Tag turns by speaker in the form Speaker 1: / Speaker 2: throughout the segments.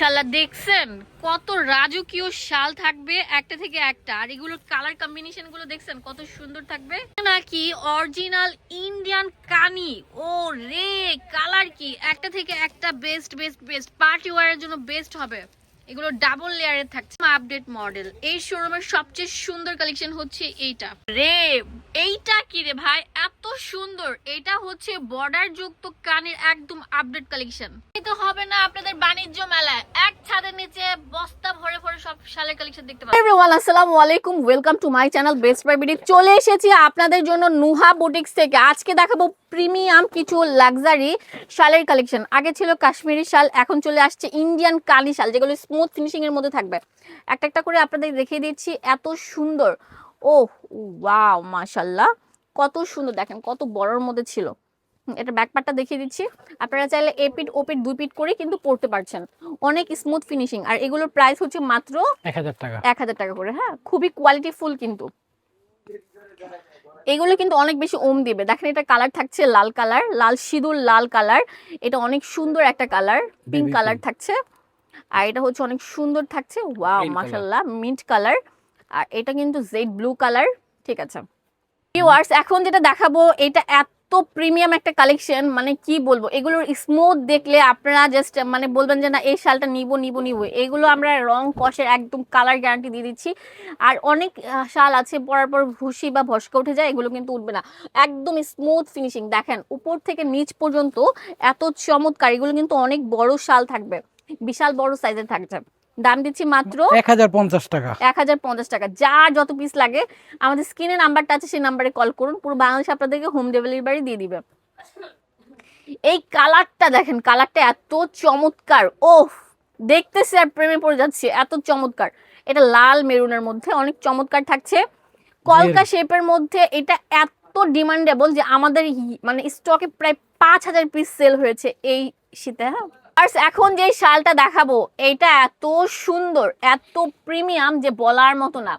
Speaker 1: শালা, দেখছেন? কত রাজকীয় শাল থাকবে একটা থেকে একটা। আর এগুলোর কালার কম্বিনেশনগুলো দেখছেন, কত সুন্দর থাকবে? নাকি অরিজিনাল ইন্ডিয়ান কানি? ও রে কালার কি? একটা থেকে একটা বেস্ট বেস্ট বেস্ট পার্টি ওয়ারের জন্য বেস্ট হবে। এগুলো ডাবল লেয়ারের থাকছে। আপডেট মডেল এই শোরুমের সবচেয়ে সুন্দর কালেকশন হচ্ছে এইটা। রে এইটা কি রে ভাই? এত সুন্দর। এটা হচ্ছে বর্ডার যুক্ত কানের একদম আপডেট কালেকশন তো হবে না আপনাদের বাণিজ্য মেলায় এক ছাদের নিচে বস্তা ভরে ভরে সব শালের কালেকশন দেখতে পাবেন
Speaker 2: এভরিওয়ান আসসালামু আলাইকুম। Welcome to my channel best প্রাইভেটি চলে এসেছি আপনাদের জন্য নুহা বুটিক্স থেকে। আজকে দেখাবো প্রিমিয়াম কিছু লাক্সারি শালের কালেকশন আগে ছিল কাশ্মীরি শাল, এখন চলে আসছে ইন্ডিয়ান কালি শাল, যেগুলো স্মুথ ফিনিশিং এর মধ্যে থাকবে। একটা একটা করে আপনাদের দেখিয়ে দিচ্ছি, এত সুন্দর। ও ওয়াও মাশাল্লাহ কত সুন্দর দেখেন কত বড়র মধ্যে ছিল। এটা ব্যাকপারটা দেখিয়ে দিচ্ছি। আপনারা চাইলে এ পিট ও পিট দুই পিট করে কিন্তু পড়তে পারছেন। অনেক স্মুথ ফিনিশিং আর এগুলোর প্রাইস হচ্ছে মাত্র
Speaker 3: এক হাজার টাকা।
Speaker 2: এক হাজার টাকা করে হ্যাঁ? খুবই কোয়ালিটি ফুল কিন্তু। এগুলো কিন্তু অনেক বেশি ওম দিবে। দেখেন এটা কালার থাকছে লাল কালার লাল সিঁদুর লাল কালার এটা অনেক সুন্দর একটা কালার পিঙ্ক কালার থাকছে। আর এটা হচ্ছে অনেক সুন্দর থাকছে ওয়াও
Speaker 3: color.
Speaker 2: মাশাল্লাহ মিন্ট কালার আর এটা কিন্তু জেড ব্লু কালার ঠিক আছে? ভিউয়ার্স এখন যেটা দেখাবো, এটা এত প্রিমিয়াম একটা কালেকশন মানে কি বলব? এগুলোর স্মুথ দেখলে আপনারা জাস্ট মানে বলবেন যে না, এই শালটা নিব নিব নিব। এগুলো আমরা রং কষের একদম কালার গ্যারান্টি দিয়ে দিচ্ছি। আর অনেক শাল আছে, পরার পর ভুসি বা ভস্কা উঠে যায়, এগুলো কিন্তু উঠবে না। একদম স্মুথ ফিনিশিং দেখেন, উপর থেকে নিচ পর্যন্ত এত চমৎকার, এগুলো কিন্তু অনেক বড় শাল থাকবে। বিশাল বড় সাইজের থাকছে। দাম দিচ্ছি মাত্র
Speaker 3: এক হাজার পঞ্চাশ টাকা।
Speaker 2: এক হাজার পঞ্চাশ টাকা। যার যত পিস লাগে আমাদের স্ক্রিনে নাম্বারটা আছে সেই নাম্বারে কল করুন। পুরো বাংলাদেশ আপনাদেরকে হোম ডেলিভারি দিয়ে দিবে। এই কালারটা দেখেন কালারটা এত চমৎকার। ও দেখতেছি আর প্রেমে পড়ে যাচ্ছে এত চমৎকার। এটা লাল মেরুনের মধ্যে অনেক চমৎকার থাকছে। কলকা শেপের মধ্যে এটা এত ডিমান্ডেবল যে আমাদের মানে স্টকে প্রায় পাঁচ হাজার পিস সেল হয়েছে এই শীতে হ্যাঁ? আর এখন যে শালটা দেখাবো এটা এত সুন্দর এত প্রিমিয়াম যে বলার মতো না।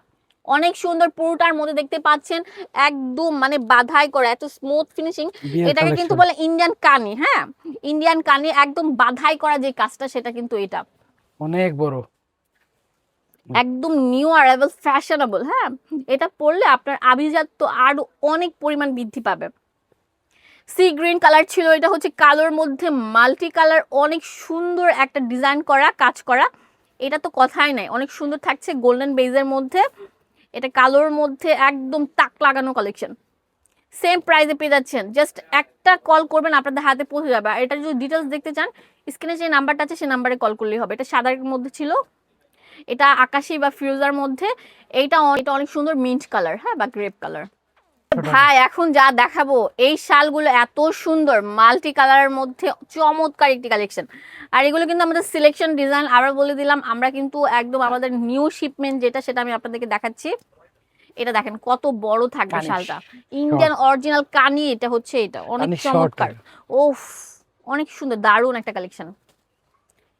Speaker 2: অনেক সুন্দর পুরোটার মধ্যে দেখতে পাচ্ছেন একদম মানে বাধাই করা এত স্মুথ ফিনিশিং এটাকে কিন্তু বলে ইন্ডিয়ান কানি হ্যাঁ? ইন্ডিয়ান কানি একদম বাধাই করা যে কাজটা সেটা কিন্তু এটা।
Speaker 3: অনেক বড়।
Speaker 2: একদম নিউ অ্যারাইভাল ফ্যাশনেবল হ্যাঁ? এটা পরলে আপনার আভিজাত তো আরও অনেক পরিমাণ বৃদ্ধি পাবে। সি গ্রিন কালার ছিল, এটা হচ্ছে কালোর মধ্যে মাল্টি কালার, অনেক সুন্দর একটা ডিজাইন করা, কাজ করা। এটা তো কথাই নাই, অনেক সুন্দর থাকছে গোল্ডেন বেজের মধ্যে। এটা কালোর মধ্যে একদম তাক লাগানো কালেকশন সেম প্রাইসে পেয়ে যাচ্ছেন জাস্ট একটা কল করবেন, আপনাদের হাতে পৌঁছে যাবে। আর এটা যদি ডিটেলস দেখতে চান স্ক্রিনে যে নাম্বারটা আছে সেই নাম্বারে কল করলেই হবে। এটা সাদার মধ্যে ছিল, এটা আকাশি বা ফিরোজার মধ্যে, এইটা এটা অনেক সুন্দর মিন্ট কালার হ্যাঁ বা গ্রেপ কালার ভাই এখন যা দেখাবো এই শালগুলো এত সুন্দর মাল্টি কালারের মধ্যে চমৎকার একটি কালেকশন আর এগুলো কিন্তু আমাদের সিলেকশন ডিজাইন আবার বলে দিলাম আমরা কিন্তু একদম আমাদের নিউ শিপমেন্ট যেটা সেটা আমি আপনাদেরকে দেখাচ্ছি। এটা দেখেন কত বড় থাকবে শালটা। ইন্ডিয়ান অরিজিনাল কানি এটা হচ্ছে এটা অনেক চমৎকার। ওফ অনেক সুন্দর দারুণ একটা কালেকশন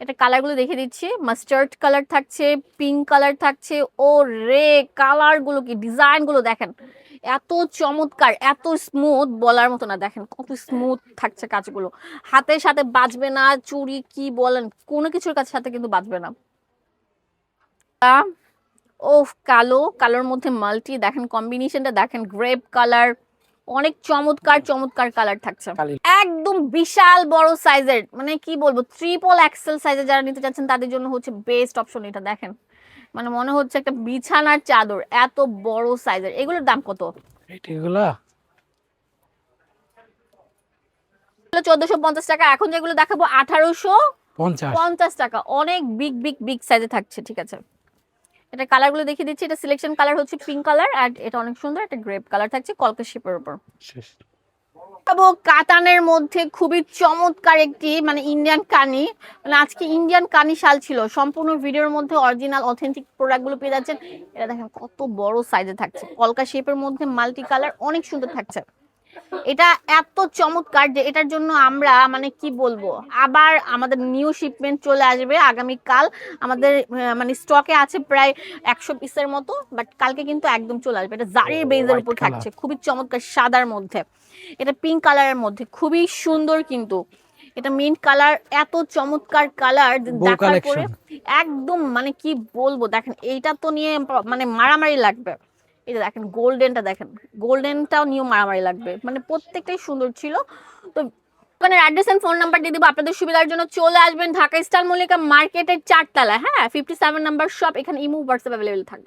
Speaker 2: এটা কালারগুলো দেখে দিচ্ছি। মাস্টার্ড কালার থাকছে পিঙ্ক কালার থাকছে। ও রে কালারগুলো কি? ডিজাইনগুলো দেখেন। এত চমৎকার, এত স্মুথ বলার মতো না, দেখেন কত স্মুথ থাকছে কাজগুলো। হাতের সাথে বাজবে না, চুরি কি বলেন? কোনো কিছুর কাছে সাথে কিন্তু বাজবে না। ও কালো, কালোর মধ্যে মাল্টি দেখেন কম্বিনেশনটা দেখেন গ্রেপ কালার অনেক চমৎকার চমৎকার কালার থাকছে। একদম বিশাল বড় সাইজের মানে কি বলব ট্রিপল এক্সেল সাইজের যারা নিতে চাচ্ছেন তাদের জন্য হচ্ছে বেস্ট অপশন এটা দেখেন। মানে মনে হচ্ছে একটা বিছানার চাদর এত বড় সাইজের এগুলোর দাম কত?
Speaker 3: এগুলা?
Speaker 2: চোদ্দশো পঞ্চাশ টাকা। এখন যেগুলো দেখাবো আঠারোশো
Speaker 3: পঞ্চাশ।
Speaker 2: পঞ্চাশ টাকা। অনেক বিগ বিগ বিগ সাইজে থাকছে ঠিক আছে। এটা কালারগুলো দেখিয়ে দিচ্ছি। এটা সিলেকশন কালার হচ্ছে পিঙ্ক কালার আর এটা অনেক সুন্দর একটা গ্রেপ কালার থাকছে কলকা শিপের উপর কাতানের মধ্যে খুবই চমৎকার একটি মানে ইন্ডিয়ান কানি মানে আজকে ইন্ডিয়ান কানি শাল ছিল। সম্পূর্ণ ভিডিওর মধ্যে অরিজিনাল অথেন্টিক প্রোডাক্টগুলো পেয়ে যাচ্ছেন। এটা দেখেন কত বড় সাইজে থাকছে। কলকা শেপের মধ্যে মাল্টি কালার অনেক সুন্দর থাকছে। এটা এত চমৎকার যে এটার জন্য আমরা মানে কি বলব আবার আমাদের নিউ শিপমেন্ট চলে আসবে আগামী কাল আমাদের মানে স্টকে আছে প্রায় একশো পিসের মতো বাট কালকে কিন্তু একদম চলে আসবে। এটা জারির বেজের উপর থাকছে খুবই চমৎকার সাদার মধ্যে। এটা পিঙ্ক কালারের মধ্যে খুবই সুন্দর কিন্তু। এটা মিন্ট কালার এত চমৎকার কালার দেখার পরে একদম মানে কি বলব দেখেন এইটা তো নিয়ে মানে মারামারি লাগবে। এটা দেখেন, গোল্ডেনটা দেখেন। গোল্ডেনটাও নিয়ে মারামারি লাগবে। মানে প্রত্যেকটাই সুন্দর ছিল। তো দোকানের অ্যাড্রেস অ্যান্ড ফোন নাম্বার দিয়ে দিব। আপনাদের সুবিধার জন্য চলে আসবেন ঢাকা স্টার মল্লিকা মার্কেটের চারতলা হ্যাঁ ফিফটি সেভেন নাম্বার শপ এখানে ইমো হোয়াটসঅ্যাপ অ্যাভেলেবেল থাকবে।